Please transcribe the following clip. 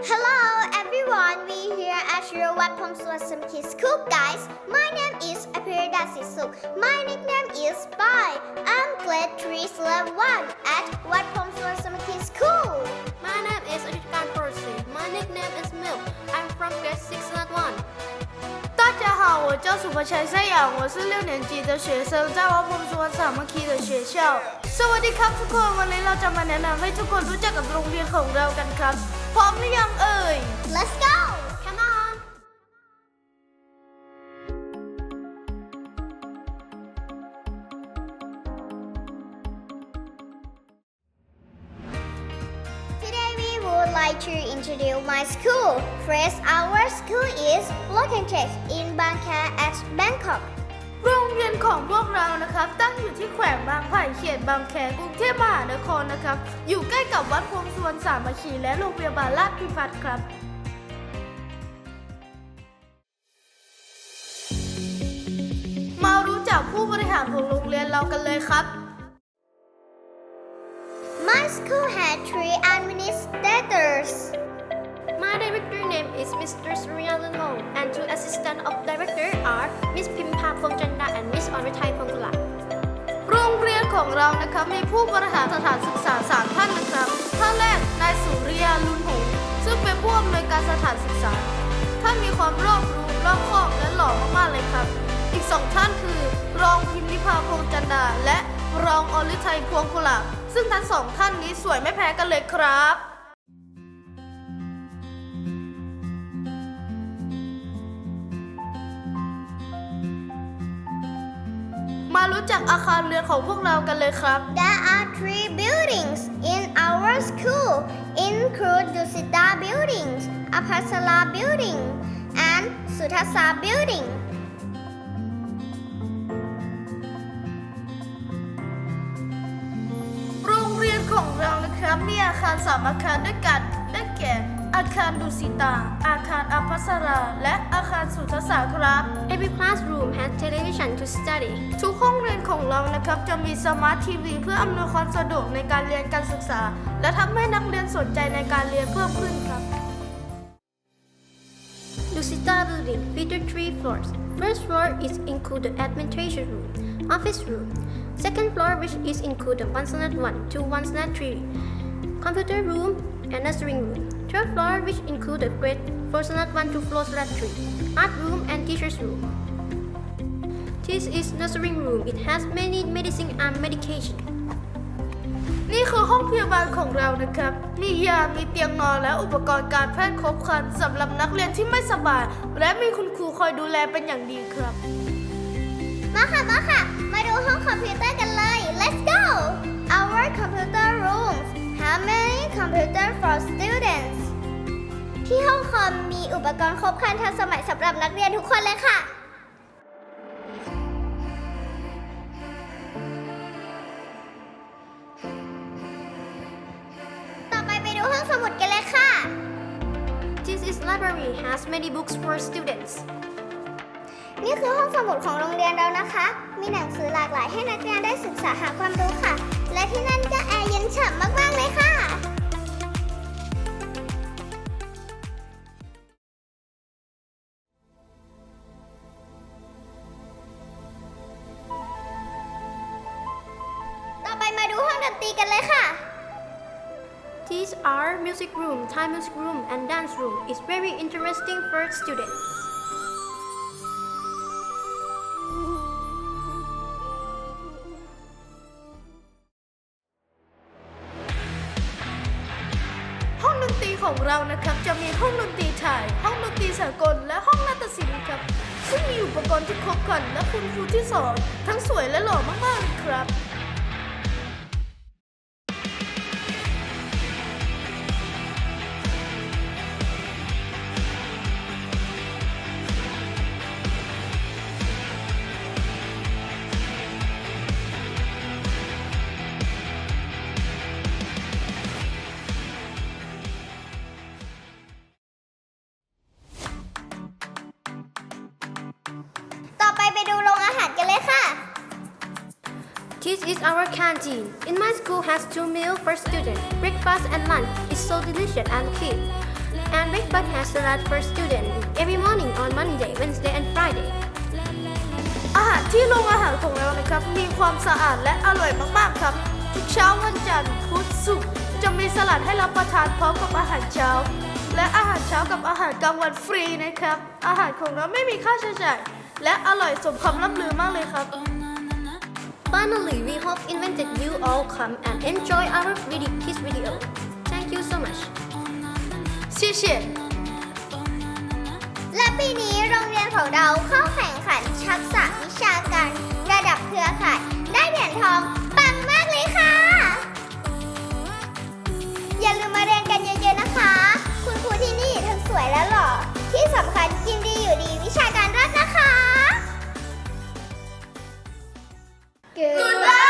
Hello everyone, we here at your Wat Pom Swasam Kids School guys. My name is Apirida Sisuk. My nickname is Bai. I'm grade 3 slab 1 at Wat Pom Swasam Kids School. My name is Aditkan Percy. My nickname is Milk. I'm from grade 6 not 1. 大家好，我叫楚博ชัยสยาม我是六年级的学生，在วัดพรหมสุวรรณสามัคคี的学校。สวัสดีครับทุกคน วันนี้เราจะมาแนะนำให้ทุกคนรู้จักกับโรงเรียนของเรากันครับ พร้อมหรือยังเอ่ย Let's go! Come on. Today we would like to introduce my school. First, our school is located in Bangkok at Bangkok. โรงเรียนของพวกเรานะครับ ตั้งอยู่ที่แขวงบางไผ่เขตบางแคกรุงเทพมหานครนะครับ อยู่ใกล้กับวัดพรหมสุวรรณสามัคคีและโรงพยาบาลราชพิพัฒน์ครับมารู้จักผู้บริหารของโรงเรียนเรากันเลยครับ My school had three administrators. My director name is Mr. ของเรานะครับมีผู้บริหารสถานศึกษาสามท่านนะครับ ท่านแรกนายสุริยาลุนหงส์ซึ่งเป็นผู้อำนวยการสถานศึกษา ท่านมีความรอบรู้รอบคอบและหล่อมากๆเลยครับ อีกสองท่านคือ รองพิมพิพาพงษ์จันดา และรองอริทัยพวงกุหลาบซึ่งทั้งสองท่านนี้สวยไม่แพ้กันเลยครับ มารู้จักอาคารเรียนของพวกเรากันเลยครับ There are three buildings in our school, include Dusita buildings, Apasala building, and Sutasa building. โรงเรียนของเรานะครับมีอาคารสามอาคารด้วยกันได้แก่ อาคารดุสิตา อาคารอภัสรา และอาคารสุทศาครับ Every classroom has television to study. ทุกห้องเรียนของเรานะครับจะมีสมาร์ททีวีเพื่ออำนวยความสะดวกในการเรียนการศึกษา และทำให้นักเรียนสนใจในการเรียนเพิ่มขึ้นครับ Lucita building features three floors. First floor is include the administration room, office room. Second floor which is include the one standard one to one standard three, computer room and nursery room. Third floor which include the grade four standard one to floor standard three, art room and teachers room. This is nursery room. It has many medicine and medication. นี่คือห้องพยาบาลของเรานะครับ มียา มีเตียงนอนและอุปกรณ์การแพทย์ครบครันสำหรับนักเรียนที่ไม่สบาย และมีคุณครูคอยดูแลเป็นอย่างดีครับ มาค่ะ มาค่ะ มาดูห้องคอมพิวเตอร์กันเลย Let's go Our computer rooms have many computer for students ที่ห้องคอมมีอุปกรณ์ครบครันทันสมัยสำหรับนักเรียนทุกคนเลยค่ะ ต่อไปไปดูห้องสมุดกันเลยค่ะ This is library has many books for students. นี่คือห้องสมุดของโรงเรียนเรานะคะ มีหนังสือหลากหลายให้นักเรียนได้ศึกษาหาความรู้ค่ะ และที่นั่นก็แอร์เย็นฉ่ำมากๆเลยค่ะ มาดูห้องดนตรีกันเลยค่ะ These are music room, Thai music room, and dance room. It's very interesting for students. ห้องดนตรีของเรานะครับ จะมีห้องดนตรีไทย ห้องดนตรีสากล และห้องนาฏศิลป์ครับ ซึ่งมีอุปกรณ์ที่ครบครันและคุณครูที่สอนทั้งสวยและหล่อมากๆเลยครับ This is our canteen. In my school has two meals for students. Breakfast and lunch is so delicious and clean. and breakfast has salad for students every morning on Monday, Wednesday, and Friday. อาหารที่โรงอาหารของเรานะครับ มีความสะอาดและอร่อยมากๆครับ ทุกเช้าวันจันทร์พุธศุกร์จะมีสลัดให้รับประทานพร้อมกับอาหารเช้า และอาหารเช้ากับอาหารกลางวันฟรีนะครับ อาหารของเราไม่มีค่าใช้จ่ายและอร่อยสมคำล่ำลือมากเลยครับ Finally, we hope invented you all come and enjoy our 3D kiss video. Thank you so much. 谢谢。และปีนี้โรงเรียนของเราเข้าแข่งขันชักษะวิชาการระดับเครือข่าย ได้เหรียญทองปังมากเลยค่ะ อย่าลืมมาเรียนกันเยอะๆนะคะ คุณครูที่นี่ทั้งสวยและหล่อที่สำ Goodbye.